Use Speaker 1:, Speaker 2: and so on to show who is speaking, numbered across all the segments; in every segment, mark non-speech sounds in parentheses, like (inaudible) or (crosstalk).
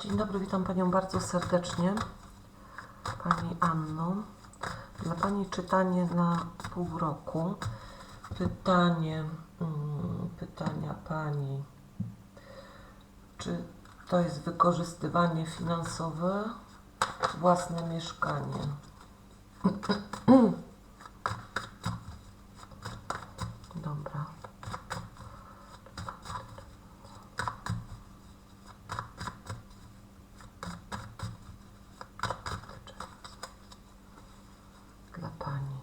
Speaker 1: Dzień dobry, witam Panią bardzo serdecznie. Pani Anno. Dla Pani czytanie na pół roku. Pytanie, mm, pytania Pani. Czy to jest wykorzystywanie finansowe? Własne mieszkanie. (clears throat) Dobra. Dla Pani.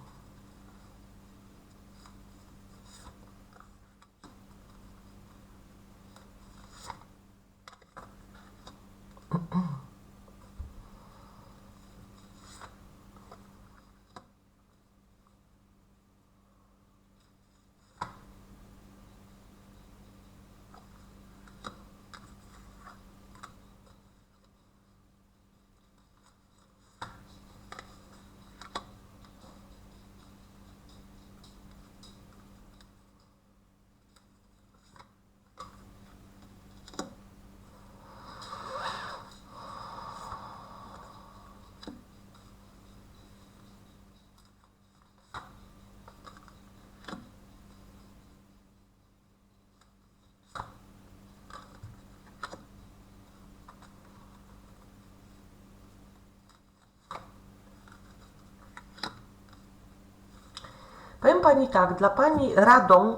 Speaker 1: Powiem Pani tak, dla Pani radą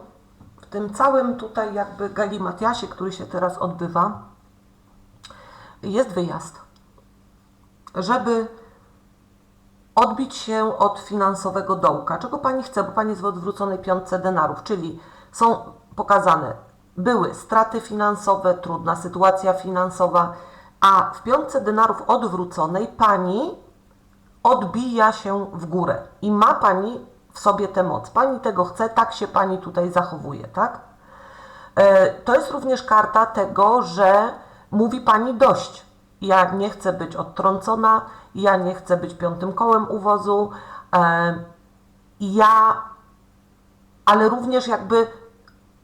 Speaker 1: w tym całym tutaj jakby galimatiasie, który się teraz odbywa, jest wyjazd. Żeby odbić się od finansowego dołka. Czego Pani chce, bo Pani jest w odwróconej piątce denarów, czyli są pokazane, były straty finansowe, trudna sytuacja finansowa, a w piątce denarów odwróconej Pani odbija się w górę i ma Pani w sobie tę moc. Pani tego chce, tak się Pani tutaj zachowuje, tak? E, To jest również karta tego, że mówi Pani dość. Ja nie chcę być odtrącona, ja nie chcę być piątym kołem uwozu, e, ja, ale również jakby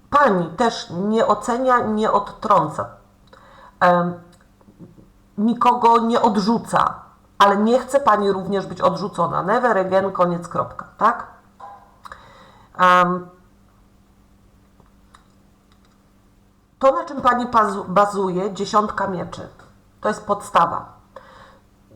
Speaker 1: Pani też nie ocenia, nie odtrąca. E, nikogo nie odrzuca, ale nie chce Pani również być odrzucona. Never again, koniec, kropka, tak? Em, to, na czym Pani bazuje, dziesiątka mieczy, to jest podstawa.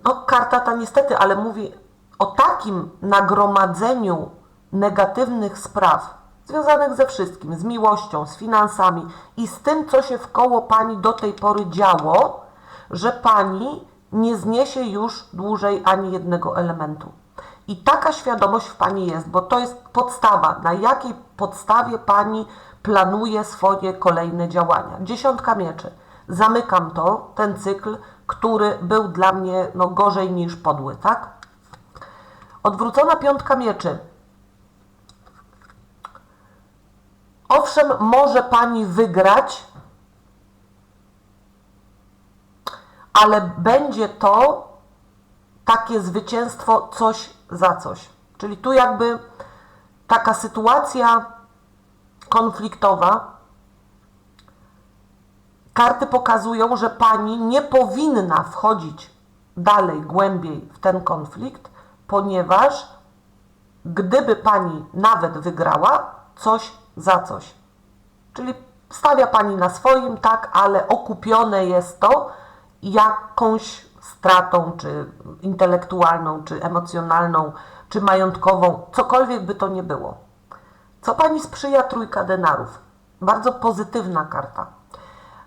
Speaker 1: No, karta ta niestety, ale mówi o takim nagromadzeniu negatywnych spraw związanych ze wszystkim, z miłością, z finansami i z tym, co się w koło Pani do tej pory działo, że Pani nie zniesie już dłużej ani jednego elementu. I taka świadomość w Pani jest, bo to jest podstawa, na jakiej podstawie Pani planuje swoje kolejne działania. Dziesiątka mieczy. Zamykam to, ten cykl, który był dla mnie no, gorzej niż podły, tak? Odwrócona piątka mieczy. Owszem, może Pani wygrać, ale będzie to takie zwycięstwo coś za coś. Czyli tu jakby taka sytuacja konfliktowa. Karty pokazują, że pani nie powinna wchodzić dalej, głębiej w ten konflikt, ponieważ gdyby pani nawet wygrała, coś za coś. Czyli stawia pani na swoim, tak, ale okupione jest to jakąś stratą, czy intelektualną, czy emocjonalną, czy majątkową, cokolwiek by to nie było. Co pani sprzyja trójka denarów? Bardzo pozytywna karta.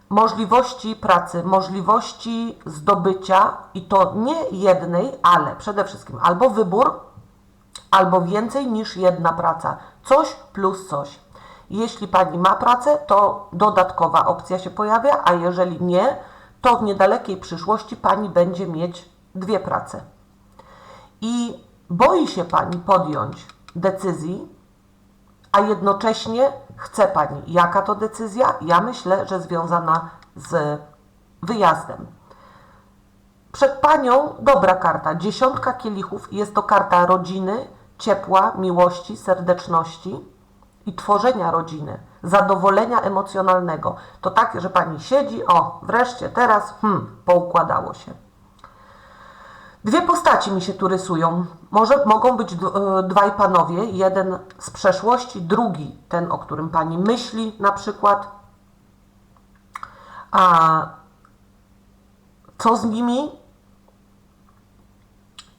Speaker 1: Możliwości pracy, możliwości zdobycia i to nie jednej, ale przede wszystkim albo wybór, albo więcej niż jedna praca. Coś plus coś. Jeśli pani ma pracę, to dodatkowa opcja się pojawia, a jeżeli nie, to w niedalekiej przyszłości pani będzie mieć dwie prace. I boi się pani podjąć decyzji, a jednocześnie chce pani. Jaka to decyzja? Ja myślę, że związana z wyjazdem. Przed panią dobra karta. Dziesiątka kielichów. Jest to karta rodziny, ciepła, miłości, serdeczności i tworzenia rodziny. Zadowolenia emocjonalnego. To tak, że pani siedzi, o, wreszcie teraz, hmm, poukładało się. Dwie postaci mi się tu rysują. Może mogą być e, dwaj panowie, jeden z przeszłości, drugi ten, o którym pani myśli na przykład. A co z nimi?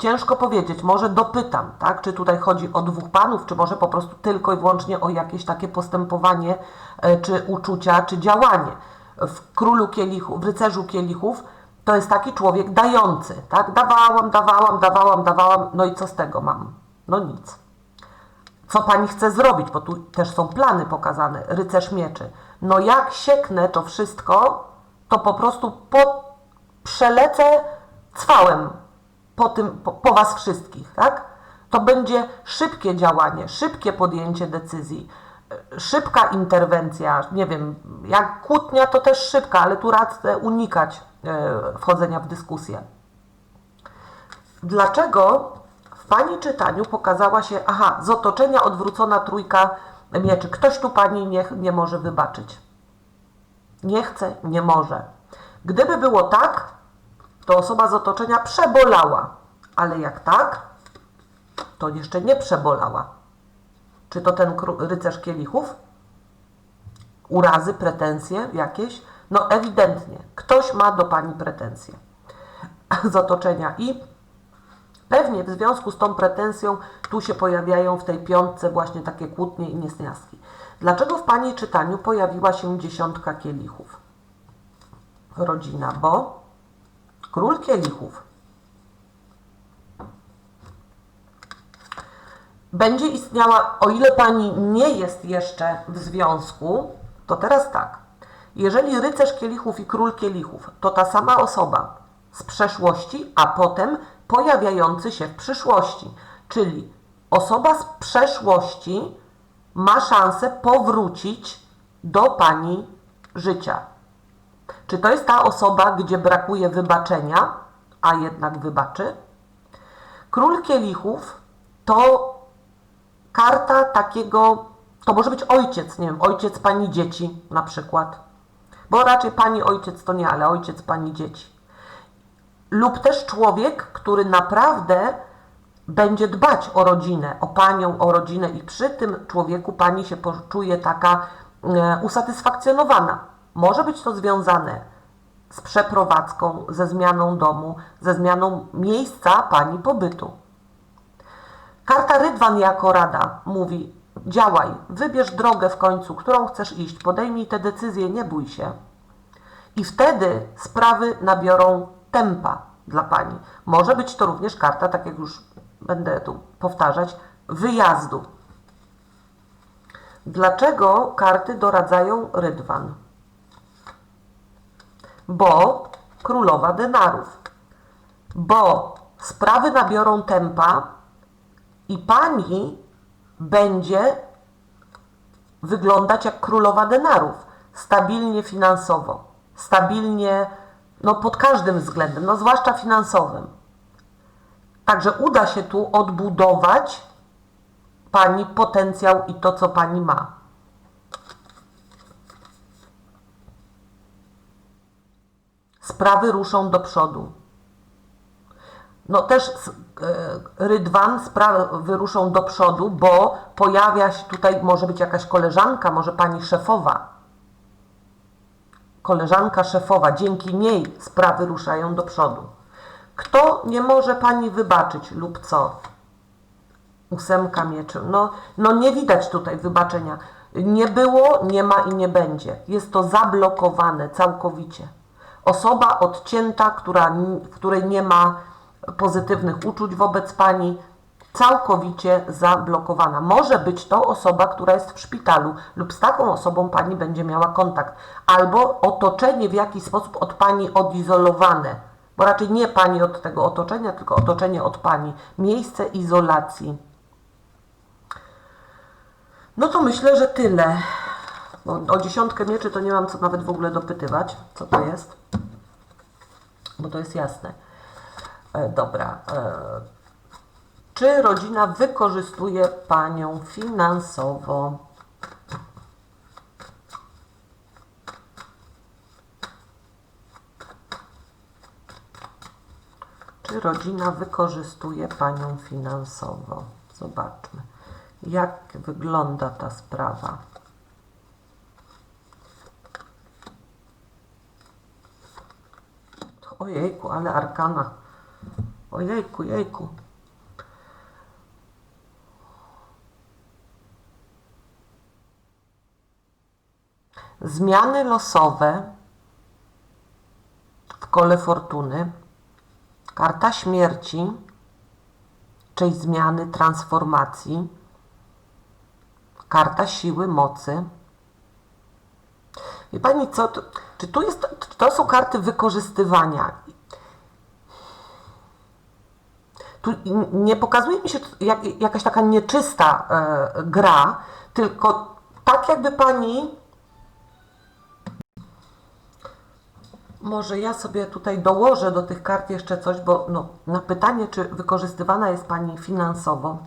Speaker 1: Ciężko powiedzieć, może dopytam, tak? Czy tutaj chodzi o dwóch panów, czy może po prostu tylko i wyłącznie o jakieś takie postępowanie, e, czy uczucia, czy działanie. W królu kielichów, w rycerzu kielichów to jest taki człowiek dający, tak? Dawałam, dawałam, dawałam, dawałam, no i co z tego mam? No nic. Co pani chce zrobić? Bo tu też są plany pokazane, rycerz mieczy. No jak sieknę to wszystko, to po prostu po, przelecę cwałem po, tym, po, po was wszystkich, tak? To będzie szybkie działanie, szybkie podjęcie decyzji, szybka interwencja, nie wiem, jak kłótnia to też szybka, ale tu radzę unikać e, wchodzenia w dyskusję. Dlaczego w Pani czytaniu pokazała się, aha, z otoczenia odwrócona trójka mieczy. Ktoś tu Pani nie, nie może wybaczyć. Nie chce, nie może. Gdyby było tak, to osoba z otoczenia przebolała. Ale jak tak, to jeszcze nie przebolała. Czy to ten rycerz kielichów? Urazy, pretensje jakieś? No ewidentnie. Ktoś ma do Pani pretensje (laughs) z otoczenia i Pewnie w związku z tą pretensją tu się pojawiają w tej piątce właśnie takie kłótnie i niesnaski. Dlaczego w Pani czytaniu pojawiła się dziesiątka kielichów? Rodzina, bo król kielichów będzie istniała, o ile Pani nie jest jeszcze w związku, to teraz tak. Jeżeli rycerz kielichów i król kielichów to ta sama osoba z przeszłości, a potem pojawiający się w przyszłości, czyli osoba z przeszłości ma szansę powrócić do Pani życia. Czy to jest ta osoba, gdzie brakuje wybaczenia, a jednak wybaczy? Król kielichów to karta takiego, to może być ojciec, nie wiem, ojciec pani dzieci na przykład. Bo raczej pani ojciec to nie, ale ojciec pani dzieci. Lub też człowiek, który naprawdę będzie dbać o rodzinę, o panią, o rodzinę i przy tym człowieku pani się poczuje taka e, usatysfakcjonowana. Może być to związane z przeprowadzką, ze zmianą domu, ze zmianą miejsca pani pobytu. Karta Rydwan jako rada mówi: działaj, wybierz drogę w końcu, którą chcesz iść, podejmij te decyzje, nie bój się. I wtedy sprawy nabiorą tempa dla pani. Może być to również karta, tak jak już będę tu powtarzać, wyjazdu. Dlaczego karty doradzają Rydwan? Bo królowa denarów. Bo sprawy nabiorą tempa, i pani będzie wyglądać jak królowa denarów, stabilnie finansowo, stabilnie no, pod każdym względem, no, zwłaszcza finansowym. Także uda się tu odbudować pani potencjał i to, co pani ma. Sprawy ruszą do przodu. No też e, Rydwan sprawy wyruszą do przodu, bo pojawia się tutaj, może być jakaś koleżanka, może pani szefowa. Koleżanka szefowa, dzięki niej sprawy ruszają do przodu. Kto nie może pani wybaczyć lub co? Ósemka mieczy. No, no nie widać tutaj wybaczenia. Nie było, nie ma i nie będzie. Jest to zablokowane całkowicie. Osoba odcięta, która, w której nie ma pozytywnych uczuć wobec pani, całkowicie zablokowana. Może być to osoba, która jest w szpitalu, lub z taką osobą pani będzie miała kontakt, albo otoczenie w jakiś sposób od pani odizolowane, bo raczej nie pani od tego otoczenia, tylko otoczenie od pani, miejsce izolacji. No to myślę, że tyle. Bo o dziesiątkę mieczy to nie mam co nawet w ogóle dopytywać, co to jest. Bo to jest jasne. E, dobra. E, czy rodzina wykorzystuje Panią finansowo? Czy rodzina wykorzystuje Panią finansowo? Zobaczmy, jak wygląda ta sprawa. Ojejku, ale arkana. Ojejku, jejku. Zmiany losowe w kole fortuny, karta śmierci, czyli zmiany, transformacji, karta siły, mocy. Wie Pani co, czy tu jest, czy to są karty wykorzystywania? Tu nie pokazuje mi się jak, jakaś taka nieczysta e, gra, tylko tak jakby Pani Może ja sobie tutaj dołożę do tych kart jeszcze coś, bo no, na pytanie, czy wykorzystywana jest Pani finansowo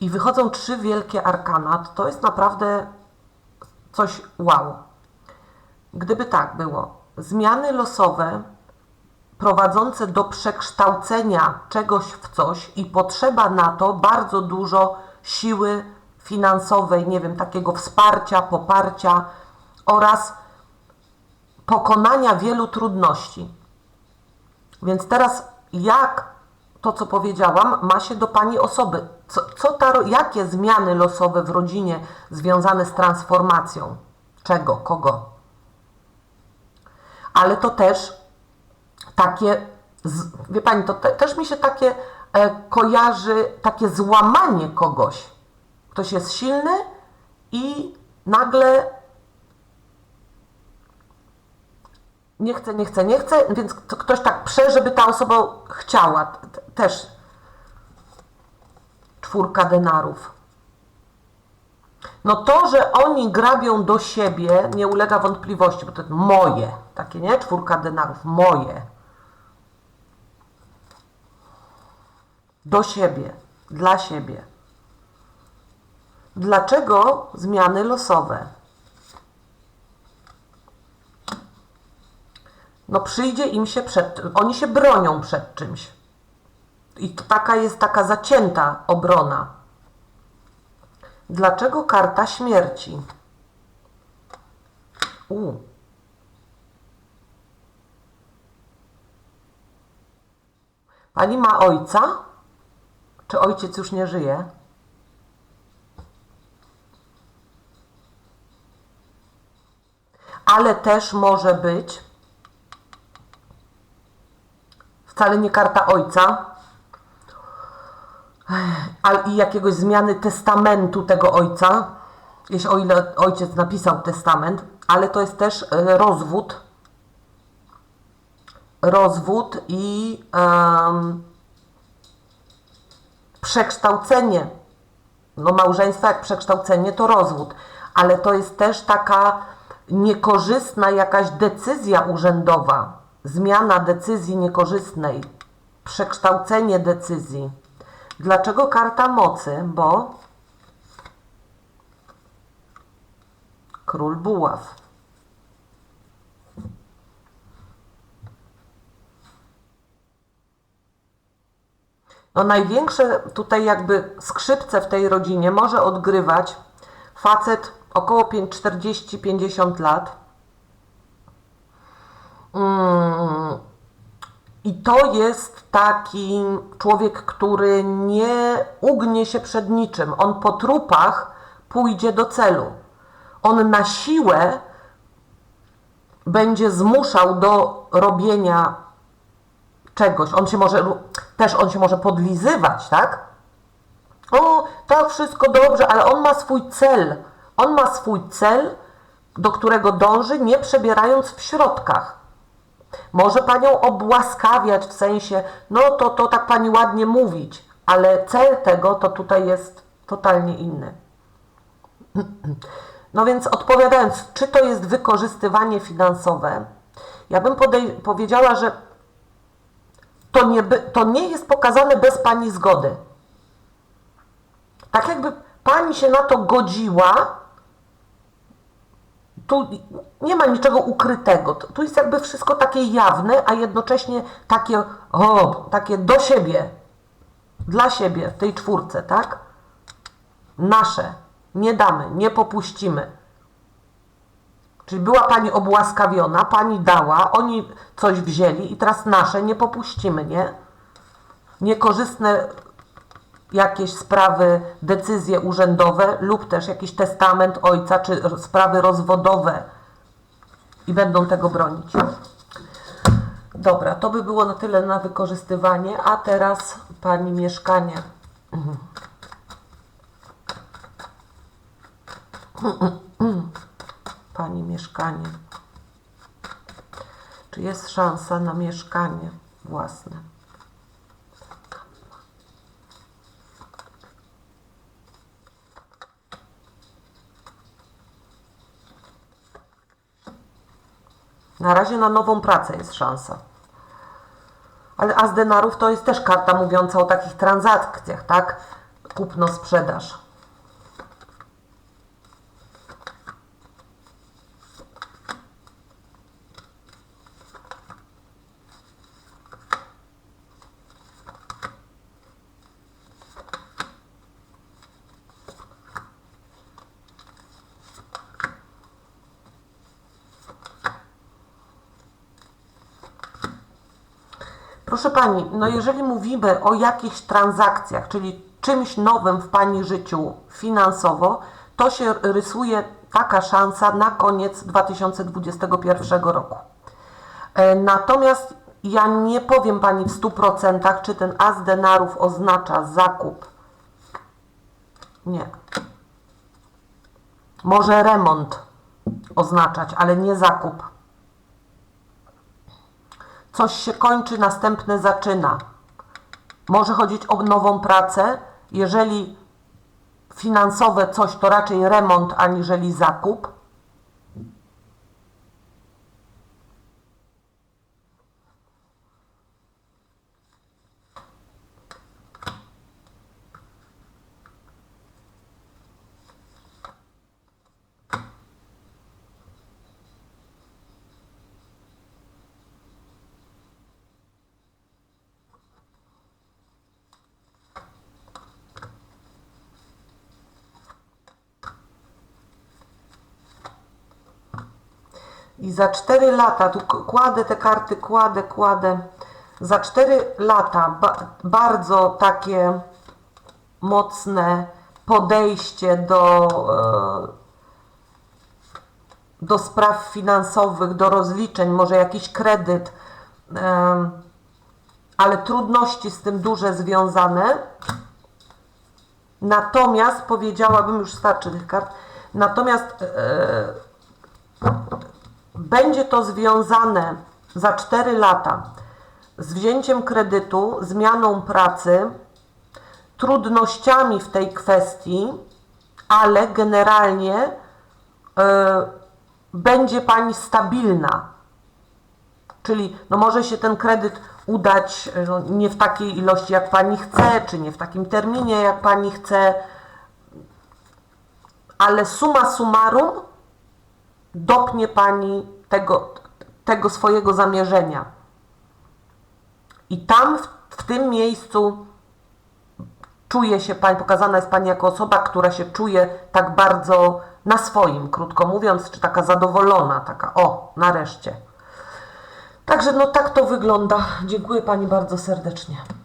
Speaker 1: i wychodzą trzy wielkie arkana, to jest naprawdę coś wow. Gdyby tak było, zmiany losowe prowadzące do przekształcenia czegoś w coś i potrzeba na to bardzo dużo siły finansowej, nie wiem, takiego wsparcia, poparcia oraz pokonania wielu trudności. Więc teraz jak to, co powiedziałam, ma się do Pani osoby? Co, co ta, jakie zmiany losowe w rodzinie związane z transformacją? Czego? Kogo? Ale to też takie, wie Pani, to te, też mi się takie e, kojarzy, takie złamanie kogoś. Ktoś jest silny i nagle nie chce, nie chce, nie chce, więc to ktoś tak prze, żeby ta osoba chciała. Też czwórka denarów. No to, że oni grabią do siebie, nie ulega wątpliwości, bo to jest moje, takie nie? Czwórka denarów, moje. Do siebie, dla siebie. Dlaczego zmiany losowe? no przyjdzie im się przed, oni się bronią przed czymś. I taka jest taka zacięta obrona. Dlaczego karta śmierci? U. Pani ma ojca? Czy ojciec już nie żyje? Ale też może być wcale nie karta ojca, i jakiegoś zmiany testamentu tego ojca, jeśli o ile ojciec napisał testament, ale to jest też e, rozwód, rozwód i em, przekształcenie. No małżeństwa jak przekształcenie to rozwód, ale to jest też taka niekorzystna jakaś decyzja urzędowa, zmiana decyzji niekorzystnej, przekształcenie decyzji. Dlaczego karta mocy? Bo król buław. No największe tutaj jakby skrzypce w tej rodzinie może odgrywać facet około 40-50 lat. Mm, I to jest taki człowiek, który nie ugnie się przed niczym. On po trupach pójdzie do celu. On na siłę będzie zmuszał do robienia czegoś. On się może, też on się może podlizywać, tak? O, tak, wszystko dobrze, ale on ma swój cel. On ma swój cel, do którego dąży, nie przebierając w środkach. Może panią obłaskawiać w sensie, no to, to tak pani ładnie mówić, ale cel tego to tutaj jest totalnie inny. (clears throat) No więc odpowiadając, czy to jest wykorzystywanie finansowe, ja bym powiedziała, że to nie, to nie jest pokazane bez pani zgody. Tak jakby pani się na to godziła, tu nie ma niczego ukrytego. Tu jest jakby wszystko takie jawne, a jednocześnie takie, o, takie do siebie, dla siebie w tej czwórce, tak? Nasze. Nie damy, nie popuścimy. Czyli była Pani obłaskawiona, Pani dała, oni coś wzięli i teraz nasze nie popuścimy, nie? Niekorzystne jakieś sprawy, decyzje urzędowe lub też jakiś testament ojca czy sprawy rozwodowe i będą tego bronić. Dobra, to by było na tyle na wykorzystywanie, a teraz Pani mieszkanie. (clears throat) Pani mieszkanie. Czy jest szansa na mieszkanie własne? Na razie na nową pracę jest szansa. Ale as denarów to jest też karta mówiąca o takich transakcjach, tak? Kupno, Proszę Pani, no jeżeli mówimy o jakichś transakcjach, czyli czymś nowym w Pani życiu finansowo, to się rysuje taka szansa na koniec 2021 roku. E, Natomiast ja nie powiem Pani w 100%, czy ten as denarów oznacza zakup. Nie. Może remont oznaczać, ale nie zakup. Coś się kończy, następne zaczyna. Może chodzić o nową pracę. Jeżeli finansowe coś, to raczej remont aniżeli zakup. I za 4 lata, tu kładę te karty, kładę, kładę. Za 4 lata ba bardzo takie mocne podejście do, e, do spraw finansowych, do rozliczeń, może jakiś kredyt, ale trudności z tym duże związane. Natomiast powiedziałabym, już starczy tych kart, natomiast e, będzie to związane za 4 lata z wzięciem kredytu, zmianą pracy, trudnościami w tej kwestii, ale generalnie e, będzie Pani stabilna. Czyli no może się ten kredyt udać no, nie w takiej ilości, jak Pani chce, czy nie w takim terminie, jak Pani chce, ale summa summarum dopnie Pani tego, tego swojego zamierzenia. I tam, w, w tym miejscu, czuje się Pani, pokazana jest Pani jako osoba, która się czuje tak bardzo na swoim, krótko mówiąc, czy taka zadowolona, taka o, nareszcie. Także no tak to wygląda. Dziękuję Pani bardzo serdecznie.